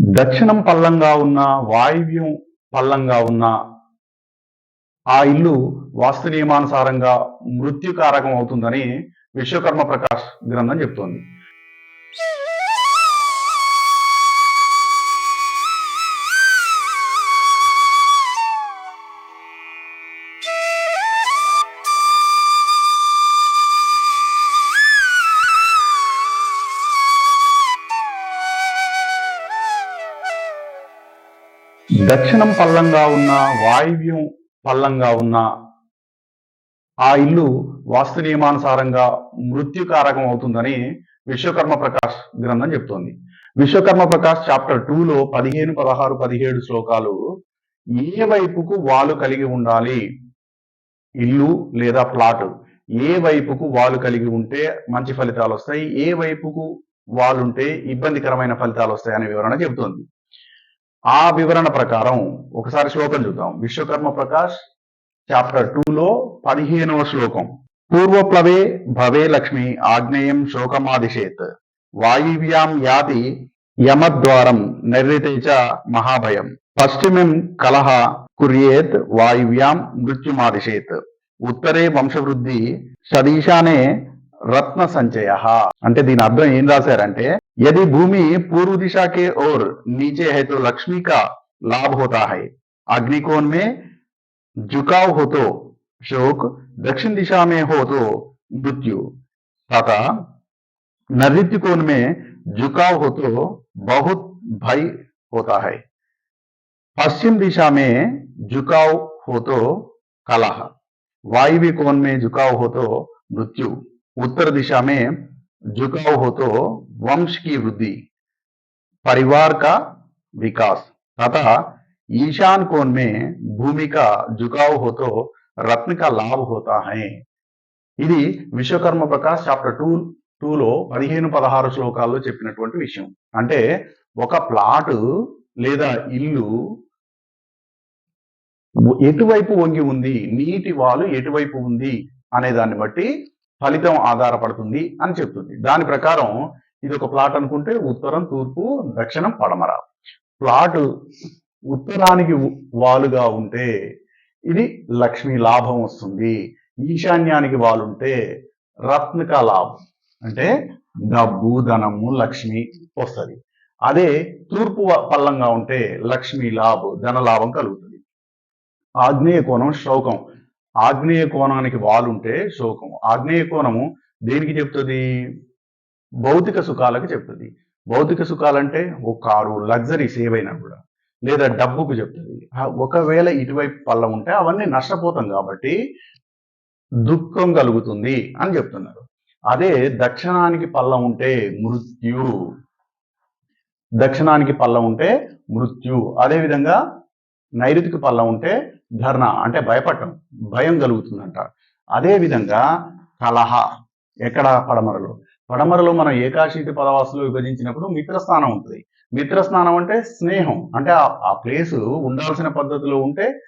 దక్షిణం పల్లంగా ఉన్న వాయువ్యం పల్లంగా ఉన్న ఆ ఇల్లు వాస్తు నియమానుసారంగా మృత్యుకారకం అవుతుందని విశ్వకర్మ ప్రకాష్ గ్రంథం చెప్తోంది. దక్షిణం పల్లంగా ఉన్న వాయువ్యం పల్లంగా ఉన్న ఆ ఇల్లు వాస్తు నియమానుసారంగా మృత్యుకారకం అవుతుందని విశ్వకర్మ ప్రకాష్ గ్రంథం చెప్తోంది. విశ్వకర్మ ప్రకాష్ చాప్టర్లో పదిహేను పదహారు పదిహేడు శ్లోకాలు ఏ వైపుకు వాలు కలిగి ఉండాలి? ఇల్లు లేదా ప్లాట్. ఏ వైపుకు వాలు కలిగి ఉంటే మంచి ఫలితాలు వస్తాయి ఏ వైపుకు వాలుంటే ఇబ్బందికరమైన ఫలితాలు వస్తాయి అనే వివరణ చెబుతోంది ఆ వివరణ ప్రకారం ఒకసారి శ్లోకం చూద్దాం. విశ్వకర్మ ప్రకాష్ చాప్టర్ టూలో పదిహేనవ శ్లోకం. పూర్వప్లవే భవే లక్ష్మి ఆగ్నేయం శోకమాదిశేత్. వాయువ్యాం యాతి యమద్వారం నైరుతే చ మహాభయం. పశ్చిమం కలహ కుర్యేత్ వాయువ్యాం మృత్యుమాదిశేత్. ఉత్తరే వంశవృద్ధి సదీశానే రత్న సంచయ అంటే దీని అర్థం ఏం రాశారంటే यदि भूमि पूर्व दिशा के ओर नीचे है तो लक्ष्मी का लाभ होता है अग्निकोण में झुकाव हो तो शोक दक्षिण दिशा में हो तो मृत्यु तथा नैऋत्य कोण में झुकाव हो तो बहुत भय होता है पश्चिम दिशा में झुकाव हो तो कलह वायव्य कोण में झुकाव हो तो मृत्यु उत्तर दिशा में झुकाव हो तो वंश की वृद्धि परिवार का विकास तथा ईशान कोण में भूमि का झुकाव हो तो रत्न का लाभ होता है ఇది విశ్వకర్మ ప్రకాష్ చాప్టర్ టూ టూలో పదిహేను పదహారు శ్లోకాల్లో చెప్పినటువంటి విషయం అంటే ఒక ప్లాట్ లేదా ఇల్లు ఎటువైపు వంగి ఉంది నీటి వాలు ఎటువైపు ఉంది అనే దాన్ని బట్టి ఫలితం ఆధారపడుతుంది అని చెప్తుంది. దాని ప్రకారం ఇది ఒక ప్లాట్ అనుకుంటే ఉత్తరం తూర్పు దక్షిణం పడమర. ప్లాట్ ఉత్తరానికి వాలుగా ఉంటే ఇది లక్ష్మీ లాభం వస్తుంది. ఈశాన్యానికి వాలుంటే రత్నక లాభం. అంటే డబ్బు ధనము లక్ష్మి వస్తుంది. అదే తూర్పు పల్లంగా ఉంటే లక్ష్మీ లాభం ధన లాభం కలుగుతుంది. ఆగ్నేయ కోణం శోకం ఆగ్నేయ కోణానికి వాలుంటే శోకం ఆగ్నేయ కోణము దేనికి చెప్తుంది? భౌతిక సుఖాలకు చెప్తుంది. భౌతిక సుఖాలంటే ఓ కారు లగ్జరీస్ ఏవైనా కూడా. లేదా డబ్బుకు చెప్తుంది. ఒకవేళ ఇటువైపు పళ్ళ ఉంటే అవన్నీ నష్టపోతాం కాబట్టి దుఃఖం కలుగుతుంది అని చెప్తున్నారు. అదే దక్షిణానికి పళ్ళ ఉంటే మృత్యు. దక్షిణానికి పళ్ళ ఉంటే మృత్యు. అదేవిధంగా నైరుతికి పళ్ళ ఉంటే ధర్ణ అంటే భయపడటం భయం కలుగుతుందంట. అదేవిధంగా కలహ ఎక్కడ పడమరలో? పడమరలో మనం ఏకాశీతి పదవాసులు విభజించినప్పుడు మిత్రస్థానం ఉంటుంది. మిత్రస్థానం అంటే స్నేహం. అంటే ఆ ప్లేసు ఉండాల్సిన పద్ధతిలో ఉంటే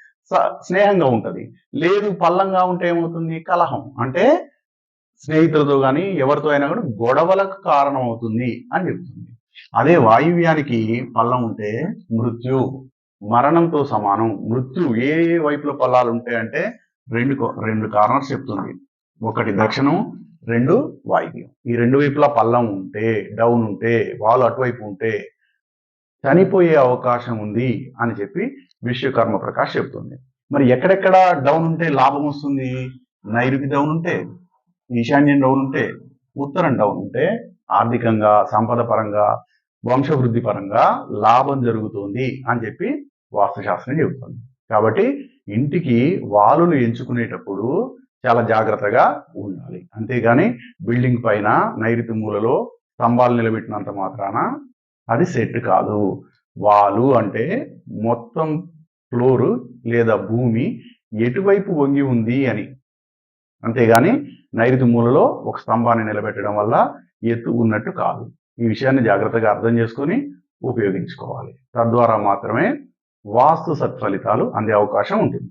స్నేహంగా ఉంటుంది. లేదు పల్లంగా ఉంటే ఏమవుతుంది? కలహం. అంటే స్నేహితులతో కానీ ఎవరితో అయినా కూడా గొడవలకు కారణం అవుతుంది అని చెప్తుంది. అదే వాయువ్యానికి పల్లం ఉంటే మృత్యు. మరణంతో సమానం. మృత్యు ఏ ఏ వైపులో పల్లాలు ఉంటాయంటే రెండు రెండు కారణాలు చెప్తుంది. ఒకటి దక్షిణం రెండు వాయువ్యం ఈ రెండు వైపులా పల్లం ఉంటే డౌన్ ఉంటే వాళ్ళు అటువైపు ఉంటే చనిపోయే అవకాశం ఉంది అని చెప్పి విశ్వకర్మ ప్రకాష్ చెప్తుంది. మరి ఎక్కడెక్కడ డౌన్ ఉంటే లాభం వస్తుంది? నైరుతి డౌన్ ఉంటే ఈశాన్యం డౌన్ ఉంటే ఉత్తరం డౌన్ ఉంటే ఆర్థికంగా సంపద పరంగా వంశవృద్ధి పరంగా లాభం జరుగుతుంది అని చెప్పి వాస్తుశాస్త్రం చెబుతుంది. కాబట్టి ఇంటికి వాలులు ఎంచుకునేటప్పుడు చాలా జాగ్రత్తగా ఉండాలి. అంతేగాని బిల్డింగ్ పైన నైరుతి మూలలో స్తంభాలు నిలబెట్టినంత మాత్రాన అది సెట్ కాదు. వాలు అంటే మొత్తం ఫ్లోరు లేదా భూమి ఎటువైపు వంగి ఉంది అని. అంతేగాని నైరుతి మూలలో ఒక స్తంభాన్ని నిలబెట్టడం వల్ల ఎత్తు ఉన్నట్టు కాదు. ఈ విషయాన్ని జాగ్రత్తగా అర్థం చేసుకొని ఉపయోగించుకోవాలి. తద్వారా మాత్రమే వాస్తు సత్ఫలితాలు అందే అవకాశం ఉంటుంది.